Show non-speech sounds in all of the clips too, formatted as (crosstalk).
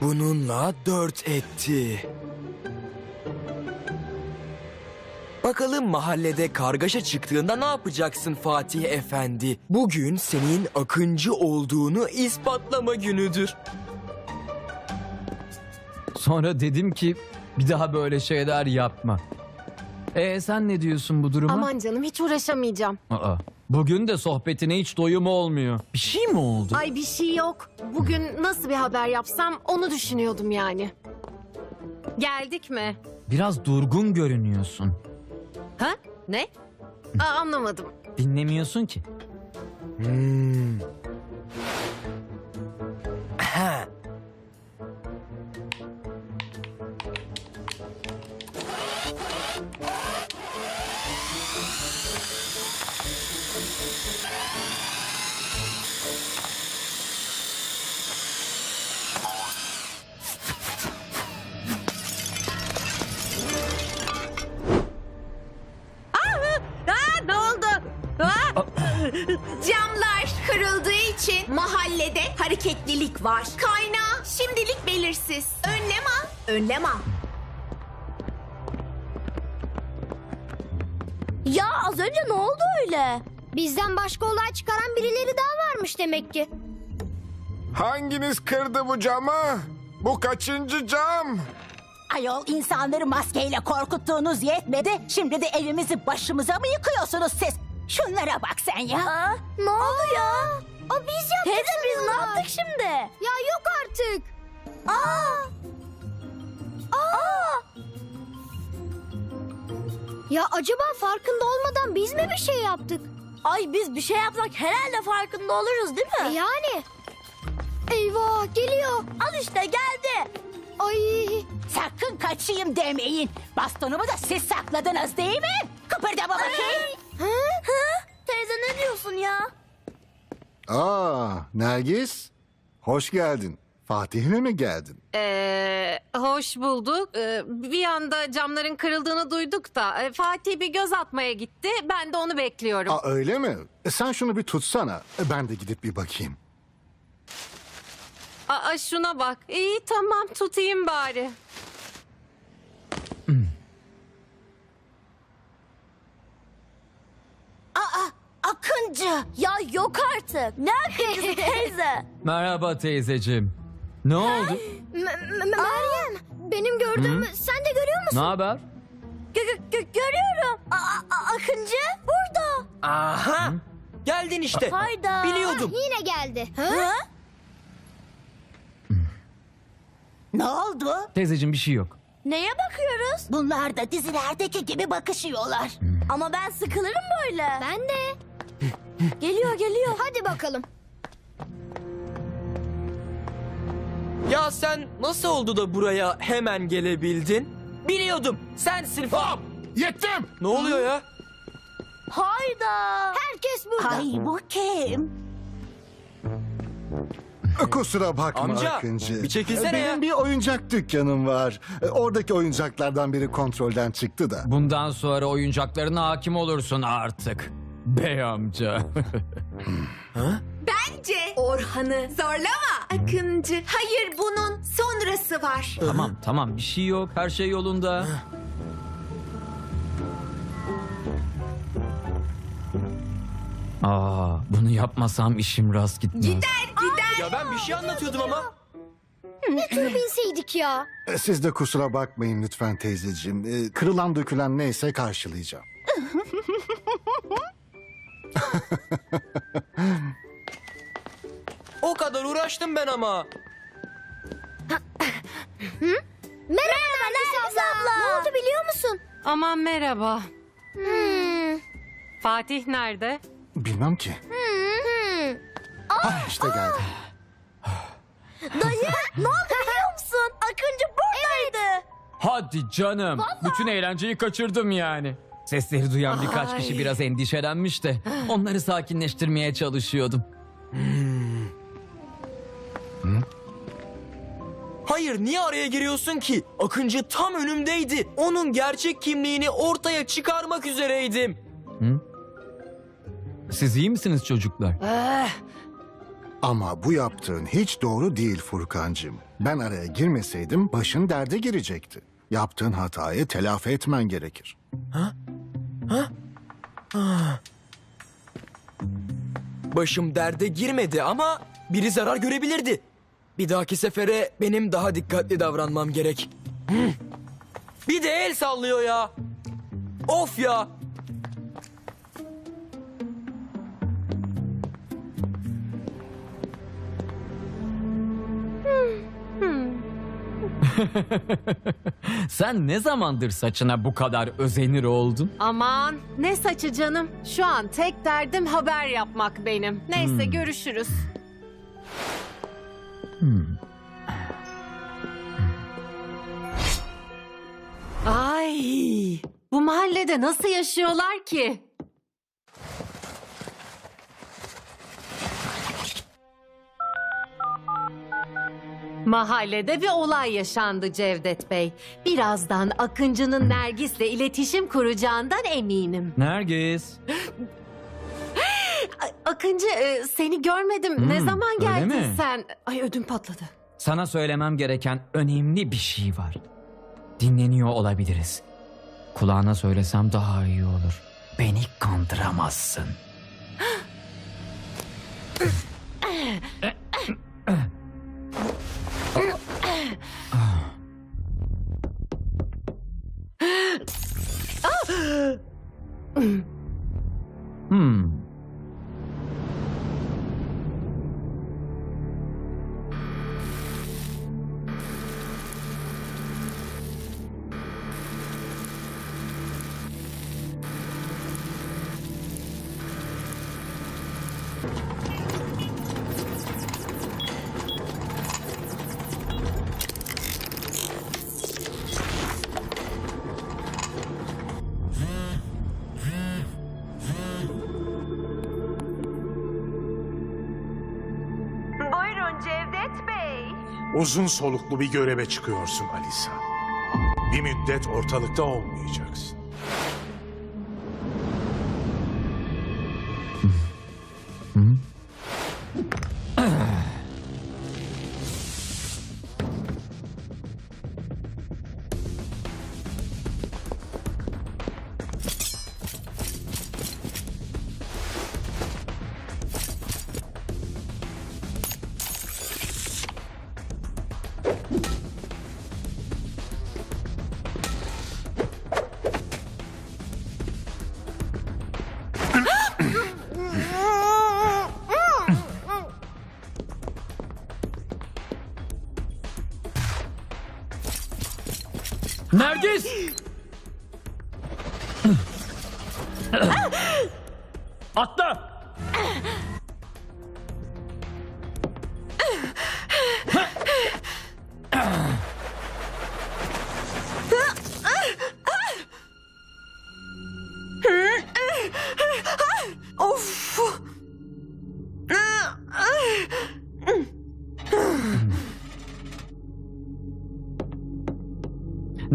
Bununla dört etti. Bakalım mahallede kargaşa çıktığında ne yapacaksın Fatih Efendi? Bugün senin akıncı olduğunu ispatlama günüdür. Sonra dedim ki bir daha böyle şeyler yapma. E sen ne diyorsun bu duruma? Aman canım hiç uğraşamayacağım. Aa, bugün de sohbetine hiç doyum olmuyor. Bir şey mi oldu? Ay bir şey yok. Bugün nasıl bir haber yapsam onu düşünüyordum yani. Geldik mi? Biraz durgun görünüyorsun. Ha? Ne? Aa, anlamadım. Dinlemiyorsun ki. Hmm. Hareketlilik var. Kaynağı şimdilik belirsiz. Önlem al. Önlem al. Ya az önce ne oldu öyle? Bizden başka olay çıkaran birileri daha varmış demek ki. Hanginiz kırdı bu camı? Bu kaçıncı cam? Ayol insanları maskeyle korkuttuğunuz yetmedi. Şimdi de evimizi başımıza mı yıkıyorsunuz siz? Şunlara bak sen ya. Aa, ne oldu şimdi? Ya yok artık. Aa! Aa! Ya acaba farkında olmadan biz mi bir şey yaptık? Ay biz bir şey yapsak herhalde farkında oluruz değil mi? yani. Eyvah geliyor. Al işte geldi. Ay Sakın kaçayım demeyin. Bastonumu da siz sakladınız değil mi? Kıpırdama bakayım. Teyze ne diyorsun ya? Aa, Nergis. Hoş geldin. Fatih'le mi geldin? Ee, hoş bulduk. Ee, bir anda camların kırıldığını duyduk da e, Fatih bir göz atmaya gitti. Ben de onu bekliyorum. Aa, öyle mi? E, sen şunu bir tutsana. E, Ben de gidip bir bakayım. Aa, şuna bak. İyi tamam tutayım bari. Aa, Akıncı. Ya yok artık. Ne akıncısı (laughs) teyze? Merhaba teyzeciğim. Ne oldu? Meryem benim gördüğümü sen de görüyor musun? Ne haber? görüyorum. Aa, Akıncı burada. Aha. Geldin işte. Hayda. Biliyordum. Yine geldi. Ne oldu? Teyzeciğim bir şey yok. Neye bakıyoruz? Bunlar da dizilerdeki gibi bakışıyorlar. Ama ben sıkılırım böyle. Ben de. Geliyor geliyor. Hadi bakalım. Ya sen nasıl oldu da buraya hemen gelebildin? Biliyordum. Sensin. Hop. Yettim! Ne oluyor ya? Hayda. Herkes burada. Ay bu kim? Kusura bakma Amca, Akıncı. bir çekilsene E, Benim ya. bir oyuncak dükkanım var. E, Oradaki oyuncaklardan biri kontrolden çıktı da. Bundan sonra oyuncaklarına hakim olursun artık. Bey amca. (laughs) Bence Orhan'ı zorlama. Akıncı. Hayır bunun sonrası var. tamam tamam bir şey yok. Her şey yolunda. Aa, bunu yapmasam işim rast gitmez. Ya ben bir şey anlatıyordum ama. Binseydik ya. E, Siz de kusura bakmayın lütfen teyzeciğim. E, Kırılan dökülen neyse karşılayacağım. (laughs) O kadar uğraştım ben ama. Merhaba Nergis abla. Ne oldu biliyor musun? Aman merhaba. Hmm. Fatih nerede? Bilmem ki. Hmm. Ah işte geldi. Dayı (laughs) ne oldu biliyor musun? Akıncı buradaydı. Hadi canım. Bütün eğlenceyi kaçırdım yani. Sesleri duyan birkaç kişi biraz endişelenmiş de onları sakinleştirmeye çalışıyordum. Hayır niye araya giriyorsun ki? Akıncı tam önümdeydi. Onun gerçek kimliğini ortaya çıkarmak üzereydim. Siz iyi misiniz çocuklar? Ama bu yaptığın hiç doğru değil Furkancığım. Ben araya girmeseydim başın derde girecekti. Yaptığın hatayı telafi etmen gerekir. Başım derde girmedi ama biri zarar görebilirdi. Bir dahaki sefere benim daha dikkatli davranmam gerek. Hı. Bir de el sallıyor ya. Of ya. (laughs) Sen ne zamandır saçına bu kadar özenir oldun? Aman ne saçı canım. Şu an tek derdim haber yapmak benim. Neyse görüşürüz. Ay, bu mahallede nasıl yaşıyorlar ki? Mahallede bir olay yaşandı Cevdet Bey. Birazdan Akıncı'nın Nergis'le iletişim kuracağından eminim. Nergis. Akıncı e, seni görmedim. ne Hmm, zaman öyle geldin mi? sen? Ay ödüm patladı. Sana söylemem gereken önemli bir şey var. Dinleniyor olabiliriz. Kulağına söylesem daha iyi olur. Beni kandıramazsın. (gasps) Hmm. Uzun soluklu bir göreve çıkıyorsun Alisa. Bir müddet ortalıkta olmayacaksın. Nergis!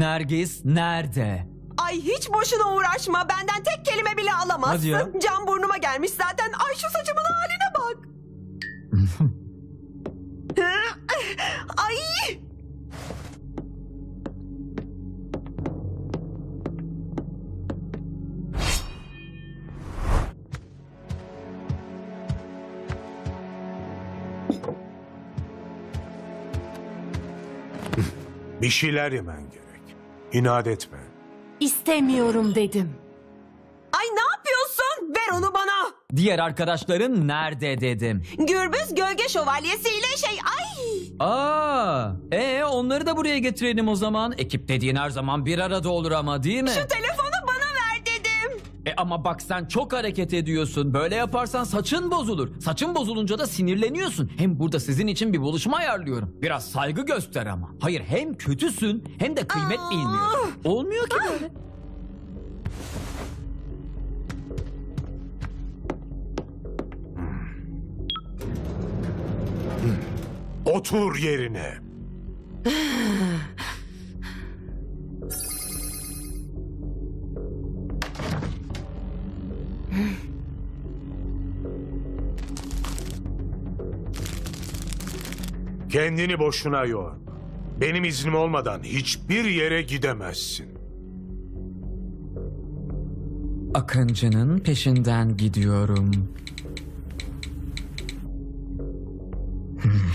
Nergis nerede? Ay hiç boşuna uğraşma. Benden tek kelime bile alamazsın. Hadi ya. Can burnuma gelmiş zaten. Ay şu saçımın haline bak. (laughs) Ay. Bir şeyler yemen gerek. İnat etme. İstemiyorum dedim. Ay ne yapıyorsun? Ver onu bana. Diğer arkadaşların nerede dedim. Gürbüz gölge şövalyesiyle şey ay. Aa, e onları da buraya getirelim o zaman. Ekip dediğin her zaman bir arada olur ama değil mi? Şu dedim. E ama bak sen çok hareket ediyorsun. Böyle yaparsan saçın bozulur. Saçın bozulunca da sinirleniyorsun. Hem burada sizin için bir buluşma ayarlıyorum. Biraz saygı göster ama. Hayır hem kötüsün hem de kıymet bilmiyorsun. Olmuyor ki böyle. Otur yerine. (sighs) (sighs) (sighs) Kendini boşuna yorma. Benim iznim olmadan hiçbir yere gidemezsin. Akıncı'nın peşinden gidiyorum.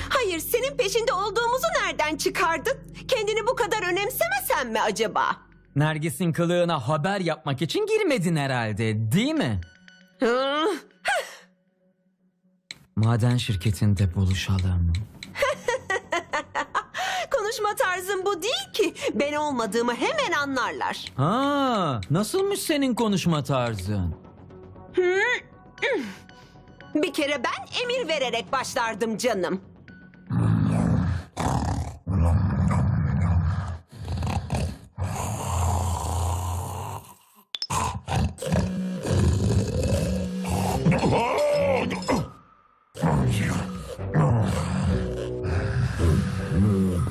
Hayır senin peşinde olduğumuzu nereden çıkardın? Kendini bu kadar önemsemesen mi acaba? Nergis'in kılığına haber yapmak için girmedin herhalde, değil mi? Maden şirketinde buluşalım. Konuşma tarzın bu değil ki. Ben olmadığımı hemen anlarlar. Ha, nasılmış senin konuşma tarzın? Bir kere ben emir vererek başlardım canım.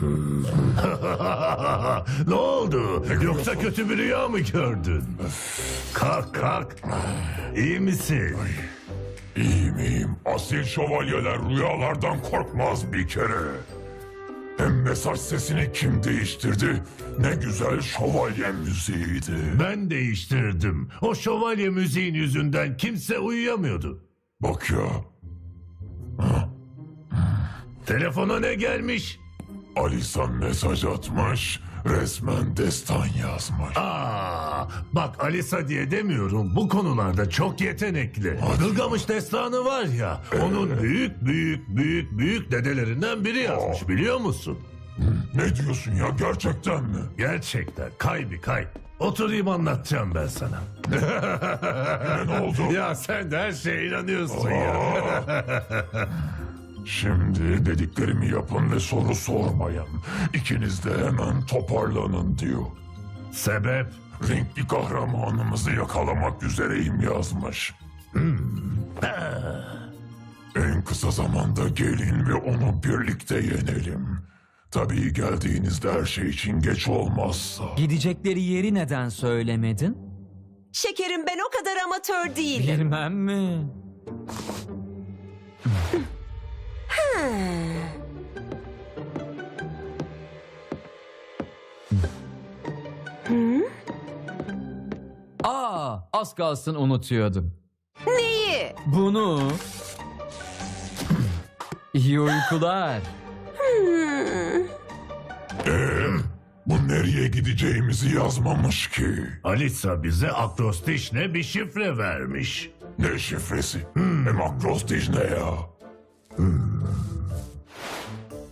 (laughs) ne oldu? Yoksa kötü bir rüya mı gördün? Kalk kalk. İyi misin? İyiyim iyiyim. Asil şövalyeler rüyalardan korkmaz bir kere. Hem mesaj sesini kim değiştirdi? Ne güzel şövalye müziğiydi. Ben değiştirdim. O şövalye müziğin yüzünden kimse uyuyamıyordu. Bak ya, Telefona ne gelmiş? Alisa mesaj atmış, resmen destan yazmış. Aa, bak Alisa diye demiyorum. Bu konularda çok yetenekli. Gılgamış destanı var ya. Onun büyük büyük büyük büyük dedelerinden biri yazmış biliyor musun? Ne diyorsun ya gerçekten mi? Gerçekten kay bir kay. Oturayım anlatacağım ben sana. ne oldu? (laughs) Ya sen de her şeye inanıyorsun ya. (laughs) Şimdi dediklerimi yapın ve soru sormayın. İkiniz de hemen toparlanın diyor. Sebep? Renkli kahramanımızı yakalamak üzereyim yazmış. En kısa zamanda gelin ve onu birlikte yenelim. Tabii geldiğinizde her şey için geç olmazsa. Gidecekleri yeri neden söylemedin? Şekerim ben o kadar amatör değilim. Bilmem mi? Aa, az kalsın unutuyordum. Neyi? Bunu... İyi uykular. Bu nereye gideceğimizi yazmamış ki. Alisa bize akrostişle bir şifre vermiş. Ne şifresi? Hem akrostiş ne ya?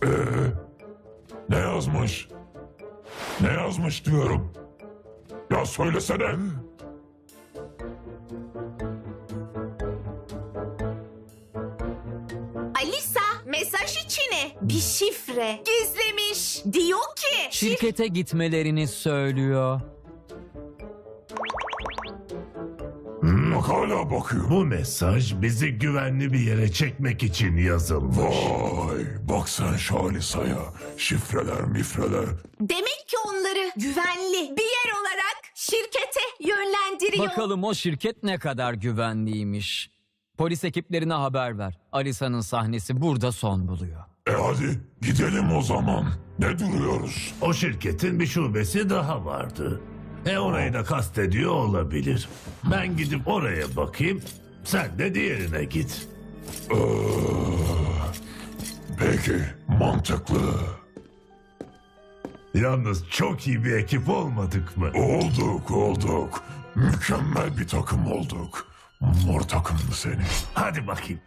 Ee, ne yazmış? Ne yazmış diyorum. Ya söylesene. Alisa mesaj içine bir şifre gizlemiş. Diyor ki Şirkete gitmelerini söylüyor. Bak hala bakıyor. Bu mesaj bizi güvenli bir yere çekmek için yazılmış. Vay bak sen şu Alisa'ya. Şifreler mifreler. demek ki onları güvenli bir yer olarak şirkete yönlendiriyor. Bakalım o şirket ne kadar güvenliymiş. Polis ekiplerine haber ver. Alisa'nın sahnesi burada son buluyor. E hadi gidelim o zaman. Ne duruyoruz? O şirketin bir şubesi daha vardı. E orayı da kastediyor olabilir. Ben gidip oraya bakayım. Sen de diğerine git. Ee, peki mantıklı. Yalnız çok iyi bir ekip olmadık mı? Olduk olduk. Mükemmel bir takım olduk. Mor takımdı seni. Hadi bakayım.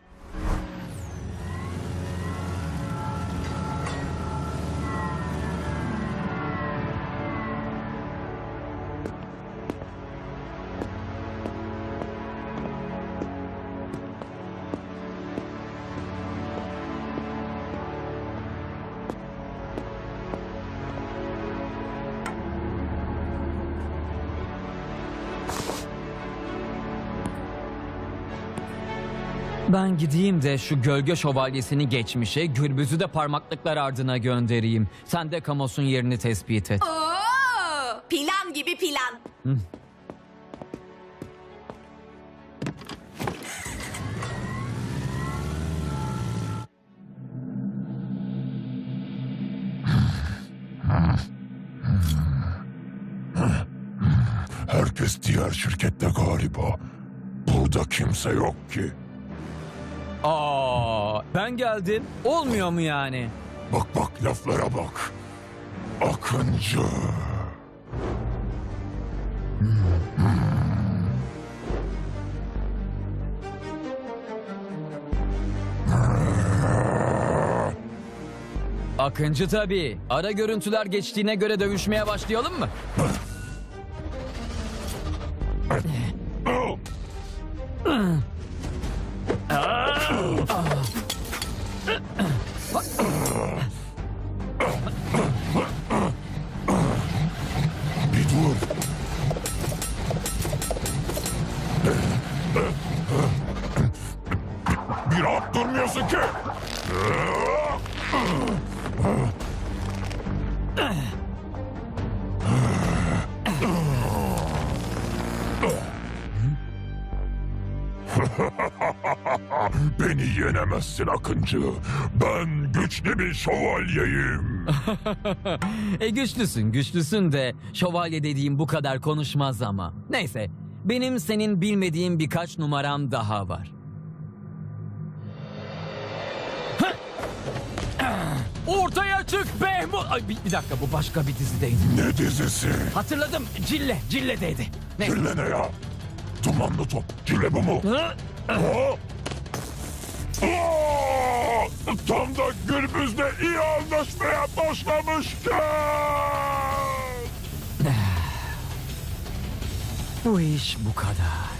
ben gideyim de şu gölge şövalyesini geçmişe, gürbüzü de parmaklıklar ardına göndereyim. Sen de Kamos'un yerini tespit et. Oo, plan gibi plan. Herkes diğer şirkette galiba. Burada kimse yok ki. Aa, ben geldim. Olmuyor mu yani? Bak bak laflara bak. Akıncı. Akıncı tabii. Ara görüntüler geçtiğine göre dövüşmeye başlayalım mı? Bir rahat durmuyorsun ki. Beni yenemezsin Akıncı. Ben güçlü bir şövalyeyim. (laughs) E güçlüsün güçlüsün de şövalye dediğim bu kadar konuşmaz ama. Neyse benim senin bilmediğin birkaç numaram daha var. Ortaya çık Behmut. Ay bir, bir dakika bu başka bir dizideydi. Ne dizisi? Hatırladım Cille Cille'deydi. Neyse. Cille ne ya? Dumanlı top. Cille bu mu? Hı? Aa! Aa! Tam da günümüzde iyi anlaşmaya başlamışken. Bu iş bu kadar.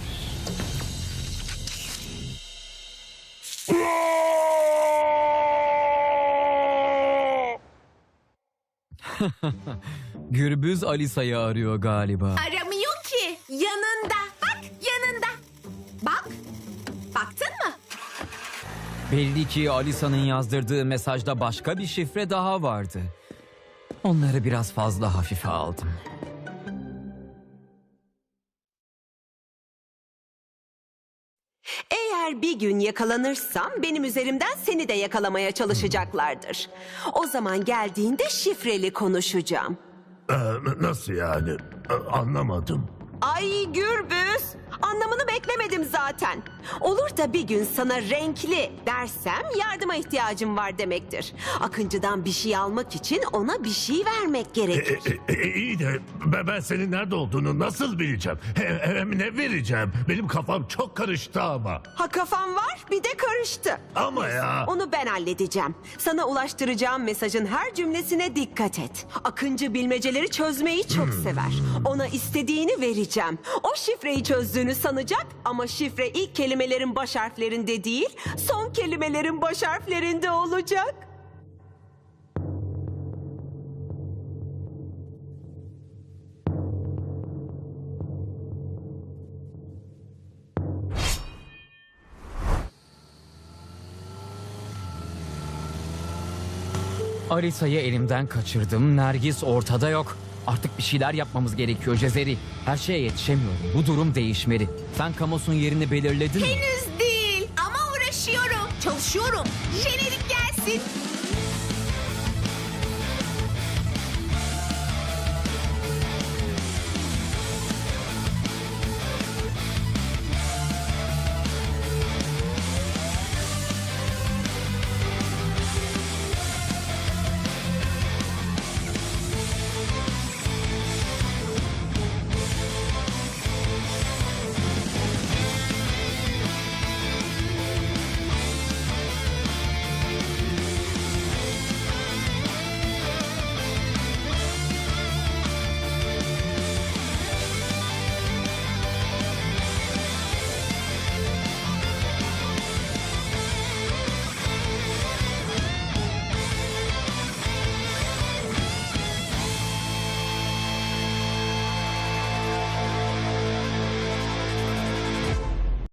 Aa! (laughs) Gürbüz Alisa'yı arıyor galiba. Aramıyor ki. Yanında. Bak yanında. Bak. Baktın mı? Belli ki Alisa'nın yazdırdığı mesajda başka bir şifre daha vardı. Onları biraz fazla hafife aldım. Bir gün yakalanırsam benim üzerimden seni de yakalamaya çalışacaklardır. O zaman geldiğinde şifreli konuşacağım. Ee, nasıl yani? Ee, Anlamadım. Ay Gürbüz, anlamını beklemedim zaten. Olur da bir gün sana renkli dersem yardıma ihtiyacım var demektir. Akıncı'dan bir şey almak için ona bir şey vermek E, gerekir. e, e, iyi de ben, ben senin nerede olduğunu nasıl bileceğim? Hem, hem ne vereceğim? Benim kafam çok karıştı ama. Ha kafam var bir de karıştı. Ama ya. Onu ben halledeceğim. Sana ulaştıracağım mesajın her cümlesine dikkat et. Akıncı bilmeceleri çözmeyi çok sever. Ona istediğini vereceğim. O şifreyi çözdüğünü sanacak ama şifre ilk kelimelerin baş harflerinde değil, son kelimelerin baş harflerinde olacak. Alisa'yı elimden kaçırdım. Nergis ortada yok. Artık bir şeyler yapmamız gerekiyor Cezeri. Her şeye yetişemiyorum. Bu durum değişmeli. Sen Kamos'un yerini belirledin mi? Henüz değil ama uğraşıyorum. Çalışıyorum. Jenerik gelsin.